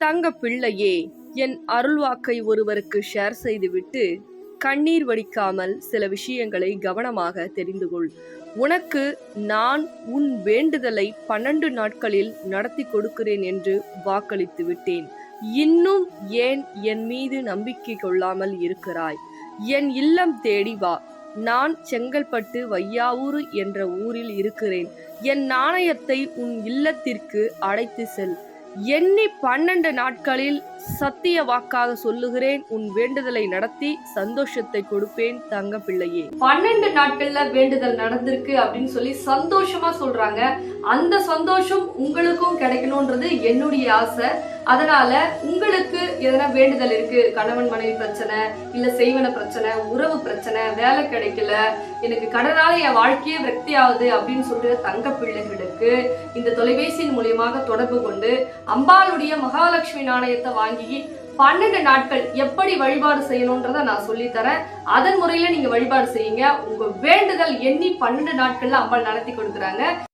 தங்க பிள்ளையே என் அருள்வாக்கை ஒருவருக்கு ஷேர் செய்துவிட்டு கண்ணீர் வடிக்காமல் சில விஷயங்களை கவனமாக தெரிந்து கொள். உனக்கு நான் உன் வேண்டுதலை பன்னெண்டு நாட்களில் நடத்தி கொடுக்கிறேன் என்று வாக்களித்து விட்டேன். இன்னும் ஏன் என் மீது நம்பிக்கை கொள்ளாமல் இருக்கிறாய்? என் இல்லம் தேடி வா. நான் செங்கல்பட்டு வையாவூர் என்ற ஊரில் இருக்கிறேன். என் நாணயத்தை உன் இல்லத்திற்கு அடைத்து செல். எண்ணி பன்னெண்டு நாட்களில் சத்திய வாக்காக சொல்லுகிறேன். உன் வேண்டுதலை நடத்தி சந்தோஷத்தை கொடுப்பேன் தங்க பிள்ளையே. பன்னெண்டு நாட்கள்ல வேண்டுதல் நடந்திருக்கு அப்படின்னு சொல்லி சந்தோஷமா சொல்றாங்க. அந்த சந்தோஷம் உங்களுக்கும் கிடைக்கணும்ன்றது என்னுடைய ஆசை. அதனால உங்களுக்கு எதனா வேண்டுதல் இருக்கு? கணவன் மனைவி பிரச்சனை இல்ல செய்வன பிரச்சனை உறவு பிரச்சனை வேலை கிடைக்கல எனக்கு கடனால என் வாழ்க்கையே விரக்தி ஆகுது அப்படின்னு சொல்ற தங்க பிள்ளைகளுக்கு இந்த தொலைபேசியின் மூலியமாக தொடர்பு கொண்டு அம்பாளுடைய மகாலட்சுமி நாணயத்தை வாங்கி பன்னெண்டு நாட்கள் எப்படி வழிபாடு செய்யணும்ன்றத நான் சொல்லித்தரேன். அதன் முறையில நீங்க வழிபாடு செய்யுங்க. உங்க வேண்டுதல் எண்ணி பன்னெண்டு நாட்கள்ல அம்பாள் நடத்தி கொடுக்குறாங்க.